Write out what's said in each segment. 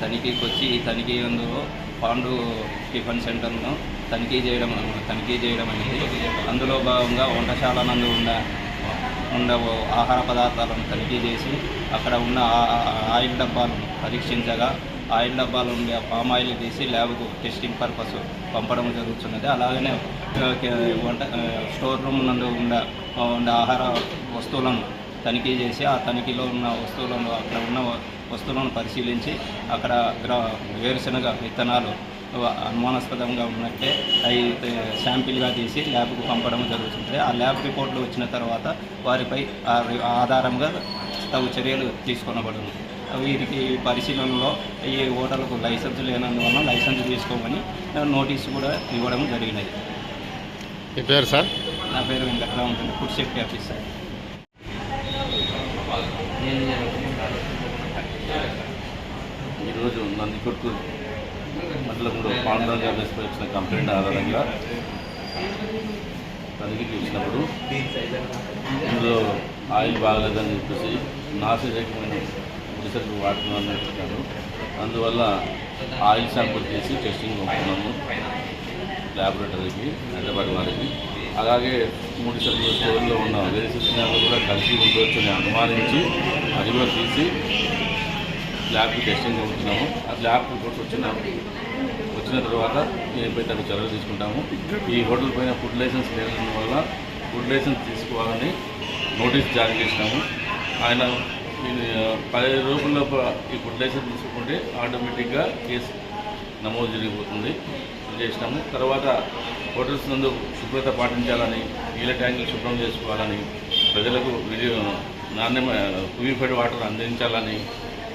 తనిఖీకి వచ్చి ఈ తనిఖీ అందులో పాండు టిఫిన్ సెంటర్ను తనిఖీ చేయడం తనిఖీ చేయడం అనేది అందులో భాగంగా వంటశాల నందు ఉన్న ఉన్న ఆహార పదార్థాలను తనిఖీ చేసి అక్కడ ఉన్న ఆ- ఆయిల్ డబ్బాలను పరీక్షించగా ఆయిల్ డబ్బాలు ఉండే పామ్ ఆయిల్ తీసి ల్యాబ్కు టెస్టింగ్ పర్పస్ పంపడం జరుగుతున్నది. అలాగనే వంట స్టోర్ రూమ్ నందు ఉన్న ఉండే ఆహార వస్తువులను తనిఖీ చేసి ఆ తనిఖీలో ఉన్న వస్తువులను అక్కడ ఉన్న వస్తువులను పరిశీలించి అక్కడ వేరుశనగ విత్తనాలు అనుమానాస్పదంగా ఉన్నట్టే అవి శాంపిల్గా తీసి ల్యాబ్కు పంపడం జరుగుతుంది ఆ ల్యాబ్ రిపోర్ట్లు వచ్చిన తర్వాత వారిపై ఆధారంగా తగు చర్యలు తీసుకొనబడును. వీరికి పరిశీలనలో ఈ ఓటర్లకు లైసెన్స్ లేనందువలన లైసెన్స్ తీసుకోమని నోటీసు కూడా ఇవ్వడం జరిగినది. మీ పేరు సార్? నా పేరు వెంకట్రావు ఉంటుంది ఫుడ్ సేఫ్టీ ఆఫీసర్. ఈరోజు నందికొట్టు మండలంలో పాండవ ఆఫీస్పై వచ్చిన కంప్లైంట్ ఆధారంగా తనిఖీకి వచ్చినప్పుడు ఇందులో ఆయిల్ బాగలేదని చెప్పేసి నాసిరకమైన ముడిసరుకు వాడుతున్నాను చెప్పాను అందువల్ల ఆయిల్ శాంపుల్ చేసి టెస్టింగ్ పంపుతున్నాము ల్యాబొరేటరీకి హైదరాబాద్ వారికి. అలాగే మూడు సరుకుల స్టోర్లో ఉన్న వేరే సిస్టమ్లు కూడా కలిసి ఉండవచ్చని అనుమానించి అది కూడా తీసి ల్యాబ్కి టెస్టింగ్ పంపుతున్నాము ఆ ల్యాబ్ రిపోర్ట్స్ వచ్చినాము వచ్చిన తర్వాత మేము తగు చర్యలు తీసుకుంటాము. ఈ హోటల్ పైన ఫుడ్ లైసెన్స్ లేనందు వల్ల ఫుడ్ లైసెన్స్ తీసుకోవాలని నోటీస్ జారీ చేసినాము. ఆయన ఇది, పదిహేను రోజుల్లో ఈ ఫుడ్ లైసెన్స్ తీసుకుంటే ఆటోమేటిక్గా కేసు నమోదు జరిగిపోతుంది చేసినాము. తర్వాత హోటల్స్ నందు శుభ్రత పాటించాలని నీళ్ళ ట్యాంకులు శుభ్రం చేసుకోవాలని ప్రజలకు విధి నాణ్యమైన ప్యూరిఫైడ్ వాటర్ అందించాలని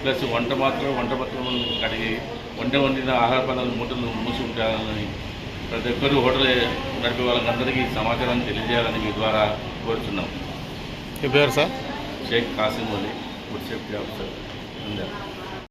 ప్లస్ వంట మాత్రం వంట పత్రములను కడిగి వంట వండిన ఆహార పదార్థాల మూటలు మూసి ఉండాలని ప్రతి ఒక్కరూ హోటల్ నడిపే వాళ్ళందరికీ సమాచారాన్ని తెలియజేయాలని మీ ద్వారా కోరుతున్నాం మీ పేరు sir? Sheikh Kasim Ali food safety officer. India